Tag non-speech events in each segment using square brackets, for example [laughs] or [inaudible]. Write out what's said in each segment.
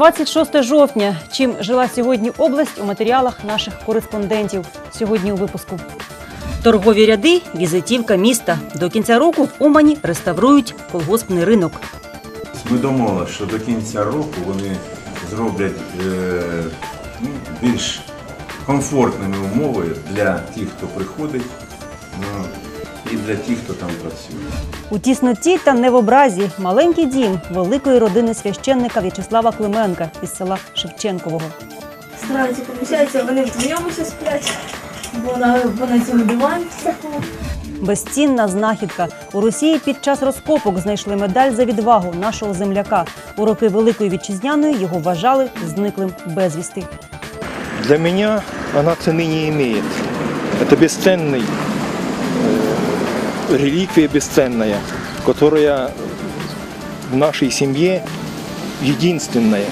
26 жовтня. Чим жила сьогодні область у матеріалах наших кореспондентів. Сьогодні у випуску. Торгові ряди візитівка міста. До кінця року в Умані реставрують колгоспний ринок. Ми домовилися, що до кінця року вони зроблять е, ну, більш комфортними умови для тих, хто приходить, ну, і для тих, хто там працює. У тісноті та не в образі маленький дім великої родини священника В'ячеслава Клименка із села Шевченкового. стараються поміщаються, вони вдвоєм ще сплять, бо на, бо на цьому дивані всякому. Безцінна знахідка. У Росії під час розкопок знайшли медаль за відвагу нашого земляка. У роки Великої Вітчизняної його вважали зниклим безвісти. Для меня она цены не имеет. Это бесценный, э, реликвия бесценная, которая в нашей семье единственная.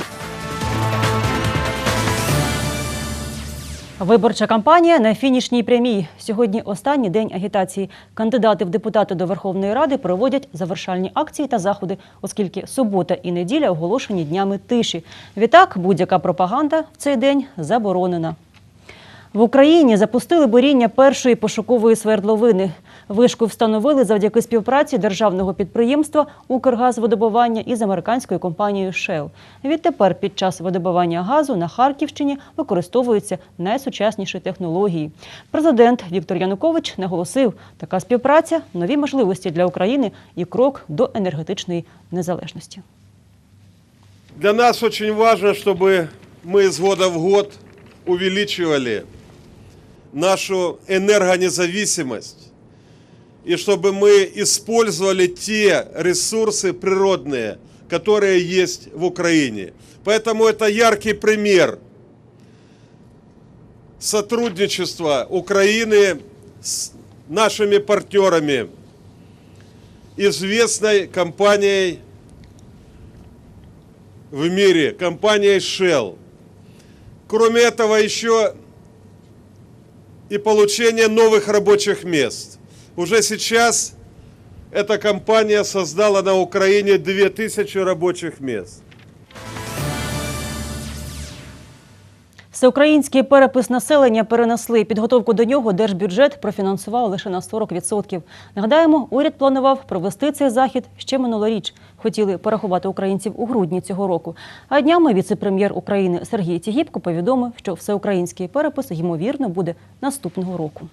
Виборча кампанія на фінішній прямій. Сьогодні останній день агітації. Кандидати в депутати до Верховної Ради проводять завершальні акції та заходи, оскільки субота і неділя оголошені днями тиші. Відтак, будь-яка пропаганда в цей день заборонена. В Україні запустили буріння першої пошукової свердловини. Вишку встановили завдяки співпраці державного підприємства Укргазвидобування із американською компанією Shell. Відтепер під час видобування газу на Харківщині використовуються найсучасніші технології. Президент Віктор Янукович наголосив, така співпраця нові можливості для України і крок до енергетичної незалежності. Для нас очень важно, чтобы мы из года в год увеличивали нашу энергонезависимость и чтобы мы использовали те ресурсы природные, которые есть в Украине. Поэтому это яркий пример сотрудничества Украины с нашими партнерами, известной компанией в мире, компанией Shell. Кроме этого, еще и получение новых рабочих мест. Уже сейчас эта компания создала на Украине 2000 рабочих мест. Всеукраїнський перепис населення перенесли. Підготовку до нього держбюджет профінансував лише на 40%. Нагадаємо, уряд планував провести цей захід ще минулоріч. Хотіли порахувати українців у грудні цього року. А днями віце-прем'єр України Сергій Тігіпко повідомив, що всеукраїнський перепис ймовірно буде наступного року.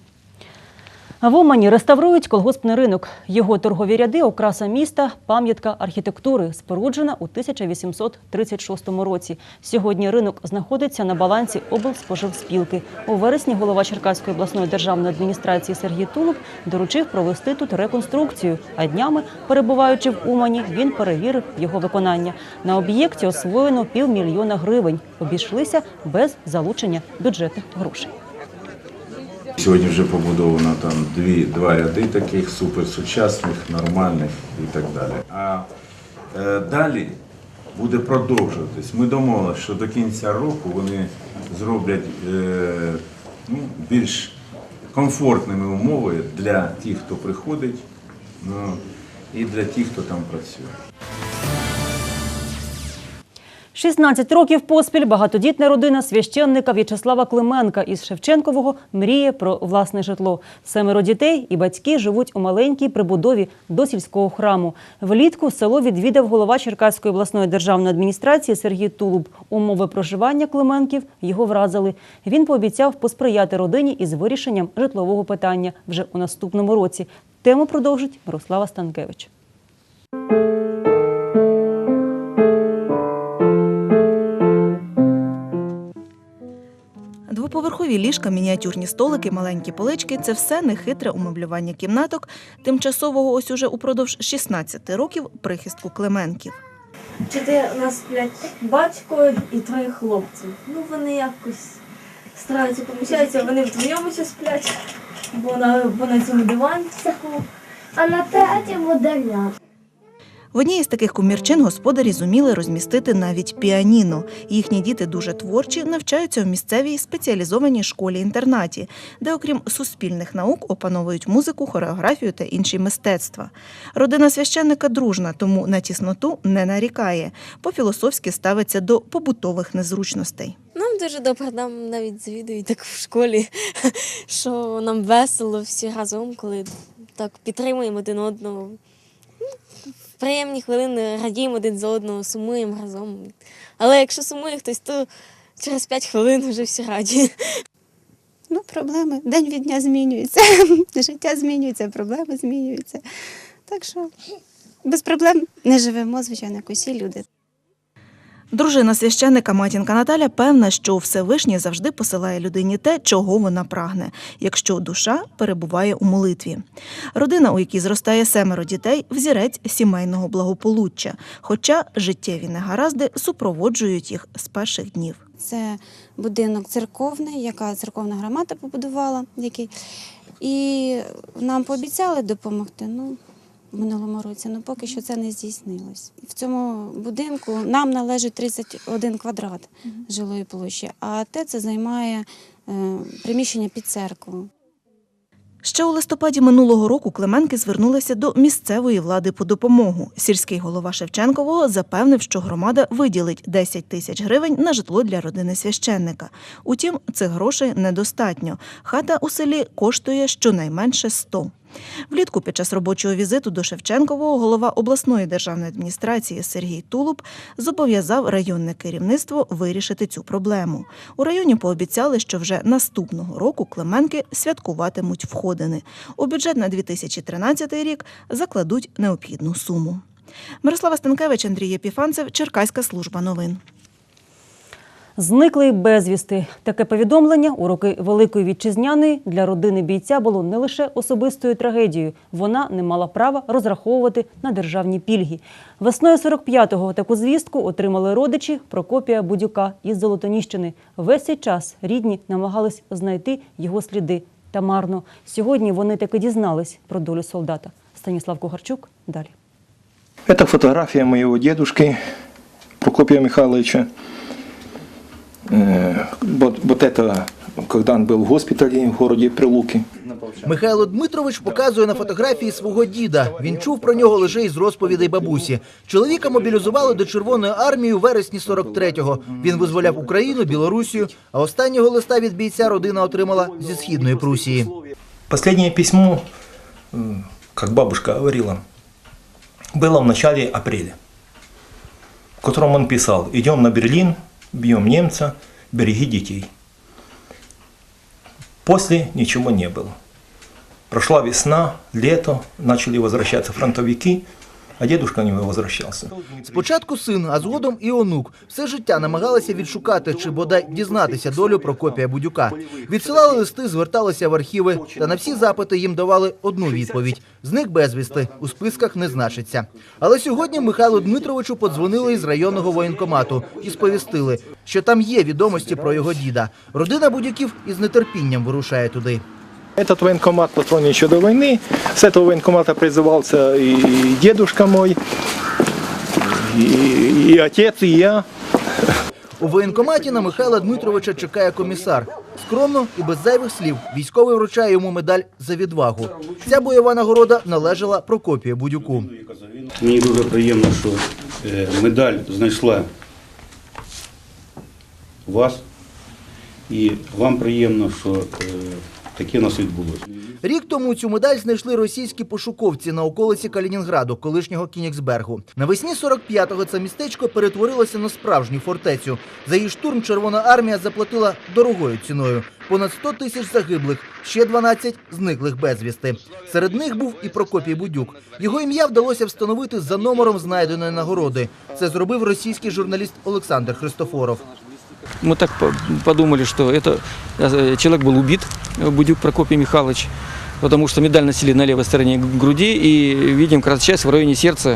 В Умані реставрують колгоспний ринок. Його торгові ряди окраса міста, пам'ятка архітектури, споруджена у 1836 році. Сьогодні ринок знаходиться на балансі облспоживспілки. У вересні голова Черкаської обласної державної адміністрації Сергій Тулуб доручив провести тут реконструкцію. А днями, перебуваючи в Умані, він перевірив його виконання. На об'єкті освоєно півмільйона гривень. Обійшлися без залучення бюджетних грошей. Сьогодні вже побудовано там дві, два ряди таких суперсучасних, нормальних і так далі. А е, далі буде продовжуватись. Ми домовилися, що до кінця року вони зроблять е, ну, більш комфортними умови для тих, хто приходить, ну, і для тих, хто там працює. 16 років поспіль багатодітна родина священника В'ячеслава Клименка із Шевченкового мріє про власне житло. Семеро дітей і батьки живуть у маленькій прибудові до сільського храму. Влітку село відвідав голова Черкаської обласної державної адміністрації Сергій Тулуб. Умови проживання Клименків його вразили. Він пообіцяв посприяти родині із вирішенням житлового питання вже у наступному році. Тему продовжить Мирослава Станкевич. Двоповерхові ліжка, мініатюрні столики, маленькі полички це все нехитре умеблювання кімнаток тимчасового ось уже упродовж 16 років прихистку Клеменків. Чотири у нас сплять батько і троє хлопців. Ну вони якось стараються поміщаються, вони вдвоєм ще сплять, бо на, бо на цьому дивані всякому. а на третьому деля. В одній із таких комірчин господарі зуміли розмістити навіть піаніно. Їхні діти дуже творчі, навчаються в місцевій спеціалізованій школі-інтернаті, де, окрім суспільних наук, опановують музику, хореографію та інші мистецтва. Родина священника дружна, тому на тісноту не нарікає. По-філософськи ставиться до побутових незручностей. Нам дуже добре, нам навіть завідують так в школі, [laughs] що нам весело всі разом, коли так підтримуємо один одного. Приємні хвилини радіємо один за одного, сумуємо разом. Але якщо сумує хтось, то через 5 хвилин вже всі раді. Ну, проблеми день від дня змінюються. [laughs] Життя змінюється, проблеми змінюються. Так що без проблем не живемо, звичайно, як усі люди. Дружина священника матінка Наталя певна, що Всевишній завжди посилає людині те, чого вона прагне, якщо душа перебуває у молитві. Родина, у якій зростає семеро дітей, взірець сімейного благополуччя, хоча життєві негаразди супроводжують їх з перших днів. Це будинок церковний, яка церковна громада побудувала, який. І нам пообіцяли допомогти. Ну, в минулому році, ну поки що це не здійснилось. В цьому будинку нам належить 31 квадрат жилої площі, а те це займає е, приміщення під церкву. Ще у листопаді минулого року Клименки звернулися до місцевої влади по допомогу. Сільський голова Шевченкового запевнив, що громада виділить 10 тисяч гривень на житло для родини священника. Утім, цих грошей недостатньо. Хата у селі коштує щонайменше 100. Влітку під час робочого візиту до Шевченкового голова обласної державної адміністрації Сергій Тулуб зобов'язав районне керівництво вирішити цю проблему. У районі пообіцяли, що вже наступного року Клименки святкуватимуть входини. У бюджет на 2013 рік закладуть необхідну суму. Мирослава Станкевич, Андрій Єпіфанцев, Черкаська служба новин. Зниклий безвісти. Таке повідомлення у роки Великої Вітчизняної для родини бійця було не лише особистою трагедією. Вона не мала права розраховувати на державні пільги. Весною 45-го таку звістку отримали родичі Прокопія Будюка із Золотоніщини. Весь цей час рідні намагались знайти його сліди. Та марно. Сьогодні вони таки дізнались про долю солдата. Станіслав Кугарчук далі. Это фотография моего дедушки Прокопия Михайловича Э, Вот, вот это, когда он был в госпитале в городе Прилуки. Михайло Дмитрович показує на фотографії свого діда. Він чув про нього лише із розповідей бабусі. Чоловіка мобілізували до Червоної армії у вересні 43-го. Він визволяв Україну, Білорусію, а останнього листа від бійця родина отримала зі східної Прусії. Последнее письмо, м, как бабушка говорила, было в начале апреля, в котором он писал «Идем на Берлин, бьем немца, береги детей». После ничего не было. Прошла весна, лето, начали возвращаться фронтовики, а дедушка не возвращался. Спочатку син, а згодом і онук. Все життя намагалися відшукати чи бодай дізнатися долю Прокопія Будюка. Відсилали листи, зверталися в архіви, та на всі запити їм давали одну відповідь: зник безвісти, у списках не значиться. Але сьогодні Михайлу Дмитровичу подзвонили із районного воєнкомату і сповістили, що там є відомості про його діда. Родина Будюків із нетерпінням вирушає туди. Этот военкомат построен еще до войны. С этого военкомата призывался и дедушка мой, и, и отец, и я. У воєнкоматі на Михайла Дмитровича чекає комісар. Скромно і без зайвих слів військовий вручає йому медаль за відвагу. Ця бойова нагорода належала Прокопію Будюку. Мені дуже приємно, що е, медаль знайшла вас, і вам приємно, що е, таке у нас відбулося. Рік тому цю медаль знайшли російські пошуковці на околиці Калінінграду, колишнього Кінігсбергу. Навесні 45-го це містечко перетворилося на справжню фортецю. За її штурм Червона армія заплатила дорогою ціною. Понад 100 тисяч загиблих, ще 12 зниклих безвісти. Серед них був і Прокопій Будюк. Його ім'я вдалося встановити за номером знайденої нагороди. Це зробив російський журналіст Олександр Христофоров. Мы так по- подумали, что это э, человек был убит, э, Будюк Прокопий Михайлович, потому что медаль носили на левой стороне г- груди, и видим, как раз часть в районе сердца э,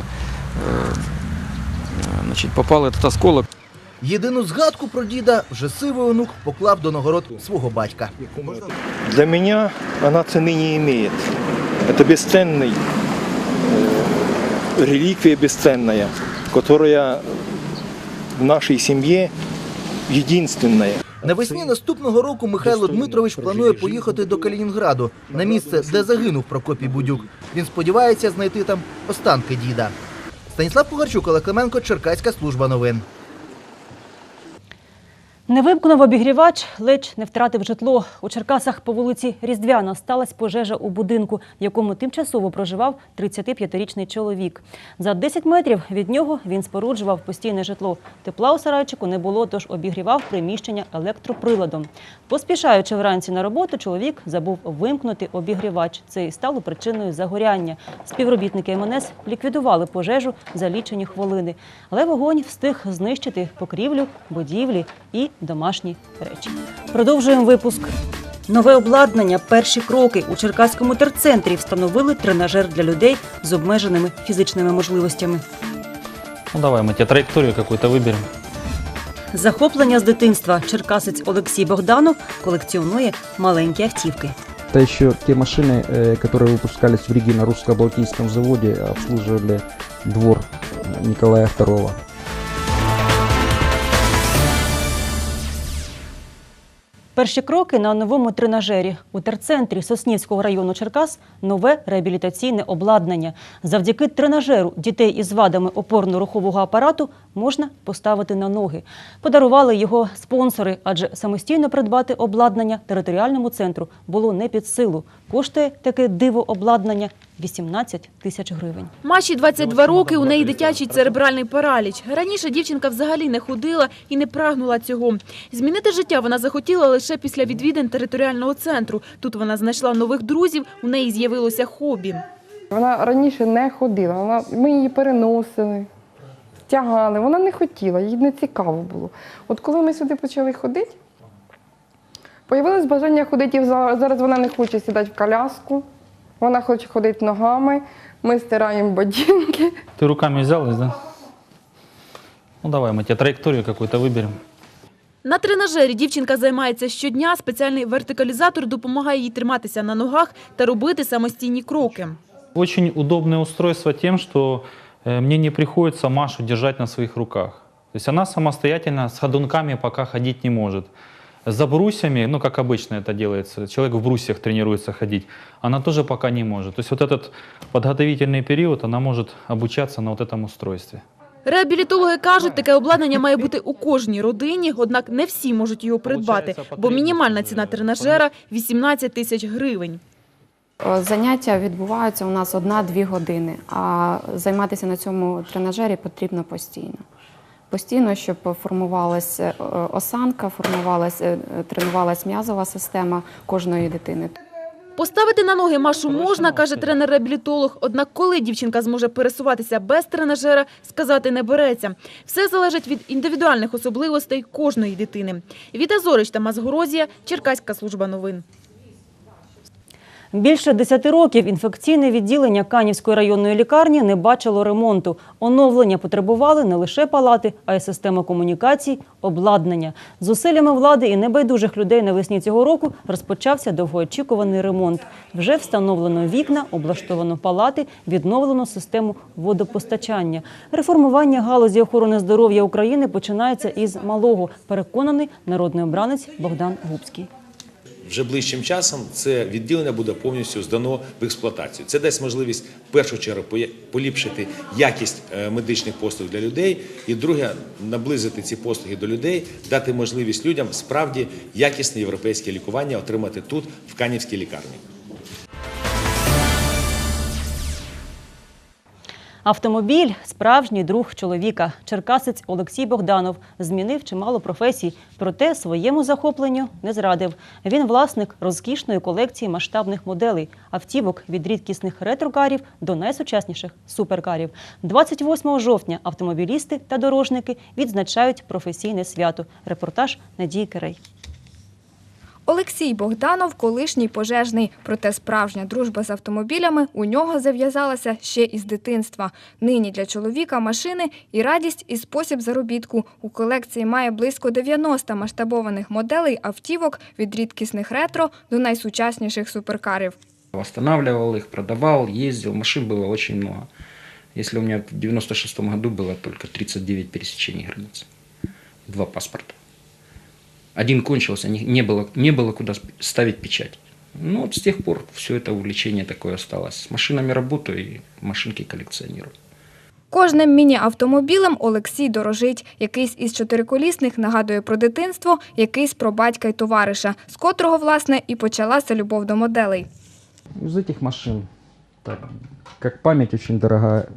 э, значит, попал этот осколок. Єдину згадку про діда вже сивий онук поклав до нагород свого батька. Для меня она цены не имеет. Это бесценный э, реликвия бесценная, которая в нашей семье единственная. Навесні наступного року Михайло Дмитрович планує поїхати до Калінінграду на місце, де загинув Прокопій Будюк. Він сподівається знайти там останки діда. Станіслав Пугарчук, Олег Клименко, Черкаська служба новин. Не вимкнув обігрівач, ледь не втратив житло. У Черкасах по вулиці Різдвяна сталася пожежа у будинку, в якому тимчасово проживав 35-річний чоловік. За 10 метрів від нього він споруджував постійне житло. Тепла у сарайчику не було, тож обігрівав приміщення електроприладом. Поспішаючи вранці на роботу, чоловік забув вимкнути обігрівач. Це і стало причиною загоряння. Співробітники МНС ліквідували пожежу за лічені хвилини. Але вогонь встиг знищити покрівлю, будівлі і домашні речі. Продовжуємо випуск. Нове обладнання, перші кроки у Черкаському терцентрі встановили тренажер для людей з обмеженими фізичними можливостями. Ну давай, мы тебе траекторию какую-то выберем. Захоплення з дитинства. Черкасець Олексій Богданов колекціонує маленькі автівки. Это еще те машины, э, которые выпускались в Риге на русско-балтийском заводе, обслуживали двор Николая II. Перші кроки на новому тренажері. У терцентрі Соснівського району Черкас нове реабілітаційне обладнання. Завдяки тренажеру дітей із вадами опорно-рухового апарату можна поставити на ноги. Подарували його спонсори, адже самостійно придбати обладнання територіальному центру було не під силу. Коштує таке диво обладнання 18 тисяч гривень. Маші 22 роки, у неї дитячий церебральний параліч. Раніше дівчинка взагалі не ходила і не прагнула цього. Змінити життя вона захотіла лише після відвідин територіального центру. Тут вона знайшла нових друзів, у неї з'явилося хобі. Вона раніше не ходила, вона, ми її переносили, тягали. Вона не хотіла, їй не цікаво було. От коли ми сюди почали ходити, появилось бажання ходити. і за- Зараз вона не хоче сідати в коляску, вона хоче ходити ногами, ми стираємо ботинки. Ты руками взялась, да? Ну давай, мы тебе траекторию какую-то выберем. На тренажері дівчинка займається щодня. Спеціальний вертикалізатор допомагає їй триматися на ногах та робити самостійні кроки. Очень удобное устройство тем, что э, мне не приходится Машу держать на своих руках. То есть она самостоятельно с ходунками пока ходить не может. За брусьями, ну как обычно это делается, человек в брусьях тренируется ходить, она тоже пока не может. То есть вот этот подготовительный период она может обучаться на вот этом устройстве. Реабілітологи кажуть, таке обладнання має бути у кожній родині, однак не всі можуть його придбати, бо мінімальна ціна тренажера – 18 тисяч гривень. Е, Заняття відбуваються у нас одна-дві години, а займатися на цьому тренажері потрібно постійно. Постійно, щоб формувалася е, осанка, формувалася, е, тренувалася м'язова система кожної дитини. Поставити на ноги Машу можна, каже тренер-реабілітолог. Однак коли дівчинка зможе пересуватися без тренажера, сказати не береться. Все залежить від індивідуальних особливостей кожної дитини. Віта Зорич та Мазгорозія, Черкаська служба новин. Більше 10 років інфекційне відділення Канівської районної лікарні не бачило ремонту. Оновлення потребували не лише палати, а й система комунікацій, обладнання. З зусиллями влади і небайдужих людей навесні цього року розпочався довгоочікуваний ремонт. Вже встановлено вікна, облаштовано палати, відновлено систему водопостачання. Реформування галузі охорони здоров'я України починається із малого, переконаний народний обранець Богдан Губський. Вже ближчим часом це відділення буде повністю здано в експлуатацію. Це дасть можливість в першу чергу поліпшити якість е, медичних послуг для людей, і друге наблизити ці послуги до людей, дати можливість людям справді якісне європейське лікування отримати тут, в Канівській лікарні. Автомобіль справжній друг чоловіка. Черкасець Олексій Богданов змінив чимало професій, проте своєму захопленню не зрадив. Він власник розкішної колекції масштабних моделей, автівок від рідкісних ретрокарів до найсучасніших суперкарів. 28 жовтня автомобілісти та дорожники відзначають професійне свято. Репортаж Надії Кирей. Олексій Богданов – колишній пожежний, проте справжня дружба з автомобілями у нього зав'язалася ще із дитинства. Нині для чоловіка машини і радість, і спосіб заробітку. У колекції має близько 90 масштабованих моделей автівок від рідкісних ретро до найсучасніших суперкарів. Восстанавливал их, продавал, ездил, машин было очень много. Если у меня в 96 году было только 39 пересечений границ, два паспорта. Один кончился, не, не, было, не было куда сп- ставить печать. Ну вот с тех пор все это увлечение такое осталось. С машинами работаю и машинки коллекционирую. Кожним міні-автомобілем Олексій дорожить. Якийсь із чотириколісних нагадує про дитинство, якийсь про батька й товариша, з котрого, власне, і почалася любов до моделей. Из этих машин, так, как память очень дорогая,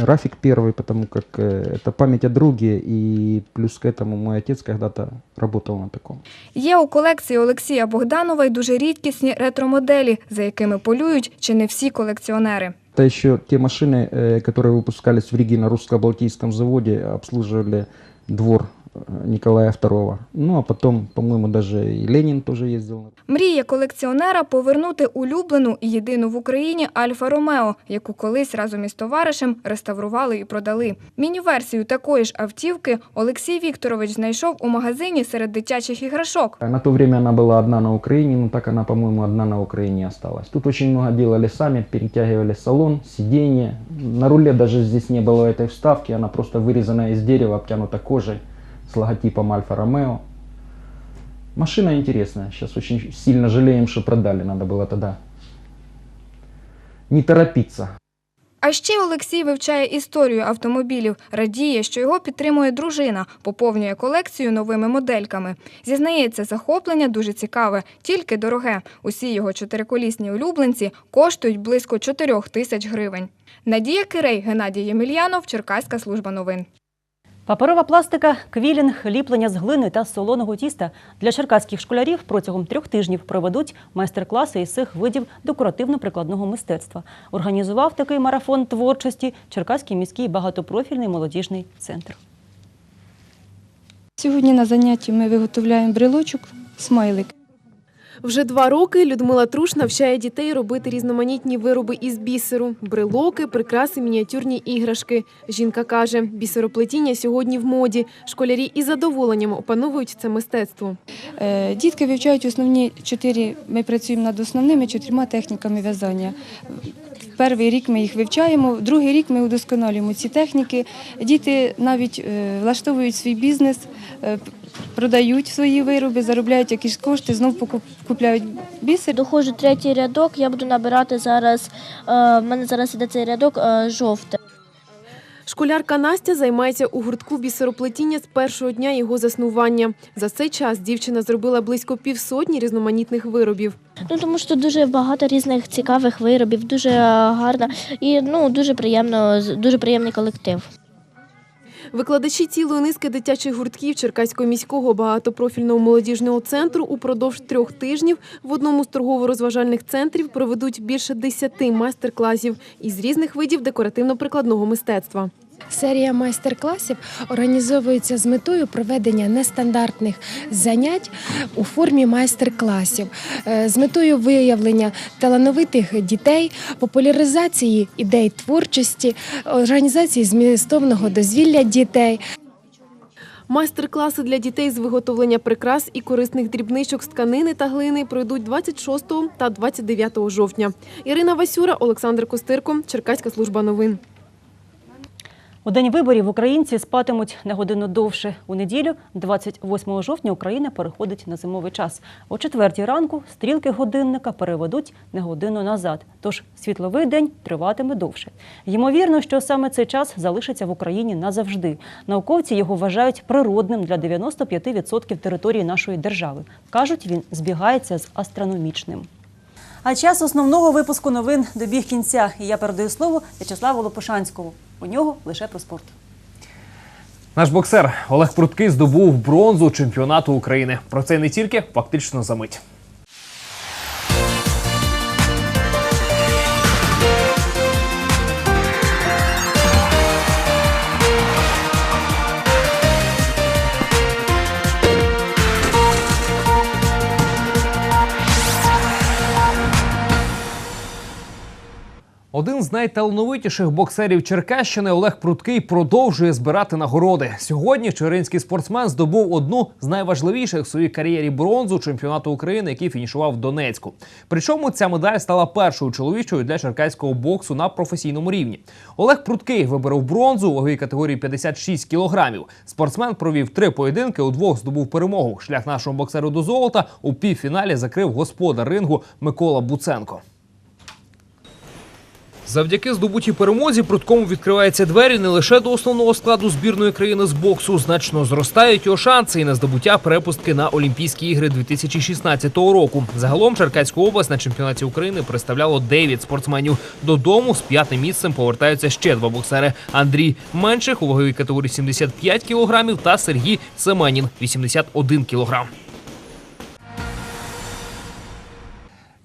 Рафик первый, потому как э, это память о друге, и плюс к этому мой отец когда-то работал на таком. Є у колекції Олексія Богданова й дуже рідкісні ретромоделі, за якими полюють чи не всі колекціонери. Это еще те машины, э, которые выпускались в Риге на русско-балтийском заводе, обслуживали двор э, Николая II. Ну а потом, по-моему, даже и Ленин тоже ездил. Мріє колекціонера повернути улюблену і єдину в Україні Альфа Ромео, яку колись разом із товаришем реставрували і продали. Міні-версію такої ж автівки Олексій Вікторович знайшов у магазині серед дитячих іграшок. На то время она была одна на Украине, но так она, по-моему, одна на Украине и осталась. Тут очень много делали сами, перетягивали салон, сиденье. На руле даже здесь не было этой вставки, она просто вырезанная из дерева, обтянута кожей с логотипом Альфа Ромео. Машина интересная. Сейчас очень сильно жалеем, что продали. Надо было тогда не торопиться. А ще Олексій вивчає історію автомобілів, радіє, що його підтримує дружина, поповнює колекцію новими модельками. Зізнається, захоплення дуже цікаве, тільки дороге. Усі його чотириколісні улюбленці коштують близько 4 тисяч гривень. Надія Кирей, Геннадій Ємельянов, Черкаська служба новин. Паперова пластика, квілінг, ліплення з глини та солоного тіста для черкаських школярів протягом трьох тижнів проведуть майстер-класи із цих видів декоративно-прикладного мистецтва. Організував такий марафон творчості Черкаський міський багатопрофільний молодіжний центр. Сьогодні на занятті ми виготовляємо брелочок, смайлик. Вже два роки Людмила Труш навчає дітей робити різноманітні вироби із бісеру, брелоки, прикраси, мініатюрні іграшки. Жінка каже, бісероплетіння сьогодні в моді. Школярі із задоволенням опановують це мистецтво. Е, Дітки вивчають основні чотири. Ми працюємо над основними чотирма техніками в'язання. Перший рік ми їх вивчаємо, другий рік ми удосконалюємо ці техніки. Діти навіть е, влаштовують свій бізнес, е, продають свої вироби, заробляють якісь кошти, знов купляють бісер. Доходжу третій рядок, я буду набирати зараз, е, в мене зараз іде цей рядок жовте. Школярка Настя займається у гуртку бісероплетіння з першого дня його заснування. За цей час дівчина зробила близько півсотні різноманітних виробів. Ну тому що дуже багато різних цікавих виробів, дуже гарна гарно і ну дуже приємно, дуже приємний колектив. Викладачі цілої низки дитячих гуртків Черкаського міського багатопрофільного молодіжного центру упродовж трьох тижнів в одному з торгово-розважальних центрів проведуть більше десяти майстер-класів із різних видів декоративно-прикладного мистецтва. Серія майстер-класів організовується з метою проведення нестандартних занять у формі майстер-класів, е, з метою виявлення талановитих дітей, популяризації ідей творчості, організації змістовного дозвілля дітей. Майстер-класи для дітей з виготовлення прикрас і корисних дрібничок з тканини та глини пройдуть 26 та 29 жовтня. Ірина Васюра, Олександр Костирко, Черкаська служба новин. У день виборів українці спатимуть на годину довше. У неділю, 28 жовтня, Україна переходить на зимовий час. О четвертій ранку стрілки годинника переведуть на годину назад. Тож світловий день триватиме довше. Ймовірно, що саме цей час залишиться в Україні назавжди. Науковці його вважають природним для 95% території нашої держави. Кажуть, він збігається з астрономічним. А час основного випуску новин добіг кінця. І я передаю слово В'ячеславу Лопушанському. У нього лише про спорт. Наш боксер Олег Пруткий здобув бронзу чемпіонату України. Про це не тільки фактично за мить. Найталановитіших боксерів Черкащини Олег Пруткий продовжує збирати нагороди. Сьогодні черинський спортсмен здобув одну з найважливіших в своїй кар'єрі бронзу чемпіонату України, який фінішував в Донецьку. Причому ця медаль стала першою чоловічою для черкаського боксу на професійному рівні. Олег Пруткий виборов бронзу у ваговій категорії 56 кілограмів. Спортсмен провів три поєдинки, у двох здобув перемогу. Шлях нашого боксеру до золота у півфіналі закрив господар рингу Микола Буценко. Завдяки здобутій перемозі Пруткому відкриваються двері не лише до основного складу збірної країни з боксу. Значно зростають його шанси і на здобуття перепустки на Олімпійські ігри 2016 року. Загалом Черкаську область на чемпіонаті України представляло 9 спортсменів. Додому з п'ятим місцем повертаються ще два боксери: Андрій Менших у ваговій категорії 75 кілограмів та Сергій Семенін 81 кілограм.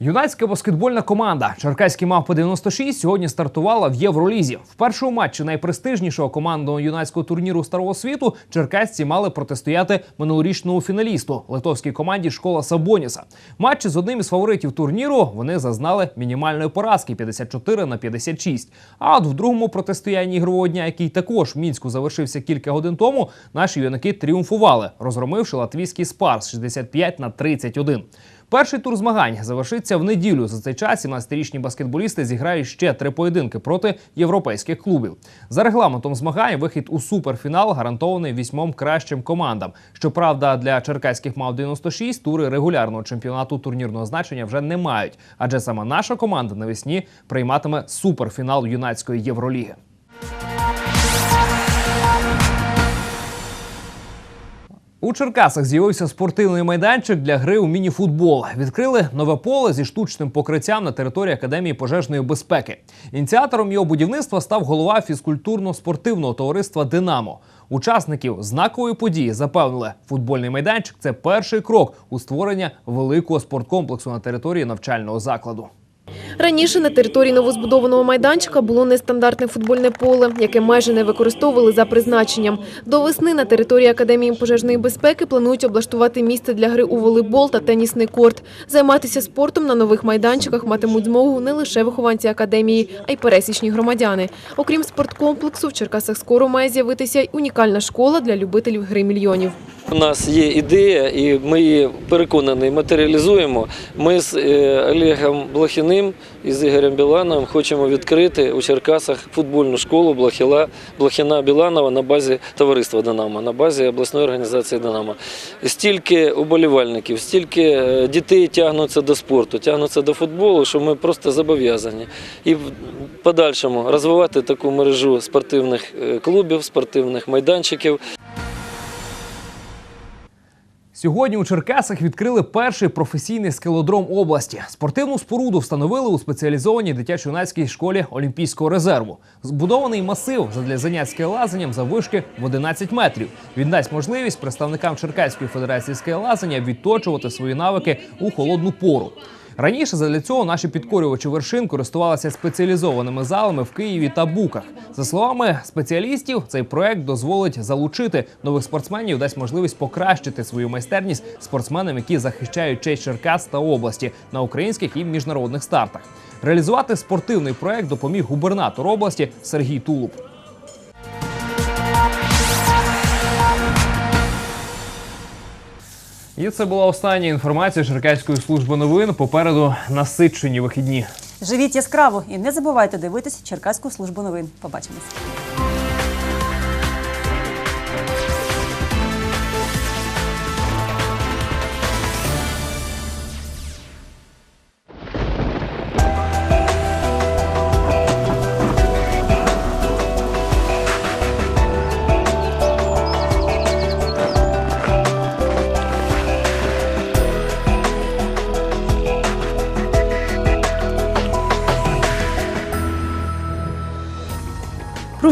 Юнацька баскетбольна команда Черкаський мавпи 96 сьогодні стартувала в Євролізі. В першому матчі найпрестижнішого командного юнацького турніру старого світу черкасці мали протистояти минулорічному фіналісту литовській команді Школа Сабоніса. Матчі з одним із фаворитів турніру вони зазнали мінімальної поразки 54 на 56. А от в другому протистоянні ігрового дня, який також в мінську завершився кілька годин тому, наші юнаки тріумфували, розгромивши латвійський спарс 65 на 31. Перший тур змагань завершиться в неділю. За цей час 17-річні баскетболісти зіграють ще три поєдинки проти європейських клубів. За регламентом змагань вихід у суперфінал гарантований вісьмом кращим командам. Щоправда, для черкаських мав 96 тури регулярного чемпіонату турнірного значення вже не мають, адже саме наша команда навесні прийматиме суперфінал юнацької євроліги. У Черкасах з'явився спортивний майданчик для гри у мініфутбол. Відкрили нове поле зі штучним покриттям на території Академії пожежної безпеки. Ініціатором його будівництва став голова фізкультурно-спортивного товариства Динамо. Учасників знакової події запевнили, футбольний майданчик це перший крок у створення великого спорткомплексу на території навчального закладу. Раніше на території новозбудованого майданчика було нестандартне футбольне поле, яке майже не використовували за призначенням. До весни на території Академії пожежної безпеки планують облаштувати місце для гри у волейбол та тенісний корт. Займатися спортом на нових майданчиках матимуть змогу не лише вихованці академії, а й пересічні громадяни. Окрім спорткомплексу, в Черкасах скоро має з'явитися й унікальна школа для любителів гри мільйонів. У нас є ідея, і ми її переконані матеріалізуємо. Ми з е, Олегом Блохіним і з Ігорем Білановим хочемо відкрити у Черкасах футбольну школу Блохіла, Блохіна Біланова на базі товариства Динамо, на базі обласної організації Динамо. Стільки уболівальників, стільки е, дітей тягнуться до спорту, тягнуться до футболу, що ми просто зобов'язані. І в подальшому розвивати таку мережу спортивних е, клубів, спортивних майданчиків. Сьогодні у Черкасах відкрили перший професійний скелодром області. Спортивну споруду встановили у спеціалізованій дитячо-юнацькій школі Олімпійського резерву. Збудований масив задля занять скелелазанням заввишки в 11 метрів. Він дасть можливість представникам Черкаської федерації скелелазання відточувати свої навики у холодну пору. Раніше задля цього наші підкорювачі вершин користувалися спеціалізованими залами в Києві та Буках. За словами спеціалістів, цей проект дозволить залучити нових спортсменів, дасть можливість покращити свою майстерність спортсменам, які захищають честь Черкас та області на українських і міжнародних стартах. Реалізувати спортивний проект допоміг губернатор області Сергій Тулуб. І це була остання інформація Черкаської служби новин. Попереду насичені вихідні. Живіть яскраво і не забувайте дивитися Черкаську службу новин. Побачимось.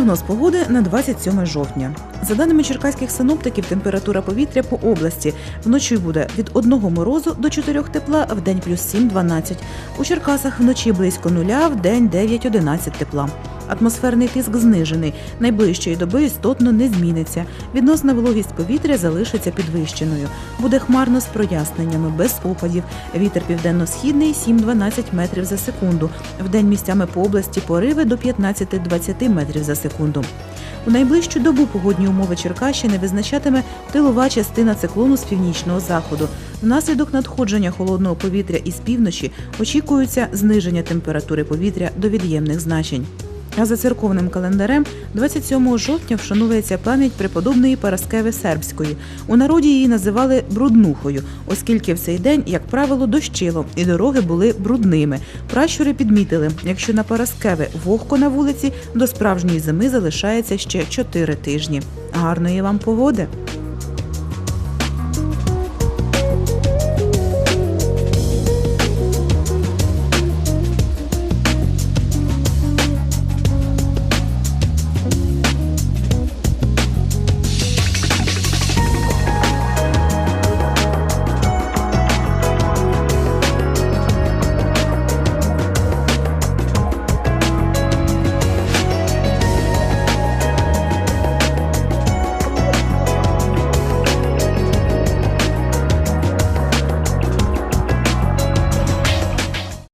Прогноз погоди на 27 жовтня. За даними черкаських синоптиків, температура повітря по області вночі буде від 1 морозу до 4 тепла, в день плюс 7-12. У Черкасах вночі близько нуля, в день 9-11 тепла. Атмосферний тиск знижений. Найближчої доби істотно не зміниться. Відносна вологість повітря залишиться підвищеною. Буде хмарно з проясненнями, без опадів. Вітер південно-східний 7-12 метрів за секунду. Вдень місцями по області пориви до 15-20 метрів за секунду. У найближчу добу погодні умови Черкащини визначатиме тилова частина циклону з північного заходу. Внаслідок надходження холодного повітря із півночі очікується зниження температури повітря до від'ємних значень. А за церковним календарем 27 жовтня вшановується пам'ять преподобної Параскеви Сербської. У народі її називали бруднухою, оскільки в цей день, як правило, дощило і дороги були брудними. Пращури підмітили, якщо на Параскеви вогко на вулиці, до справжньої зими залишається ще 4 тижні. Гарної вам погоди!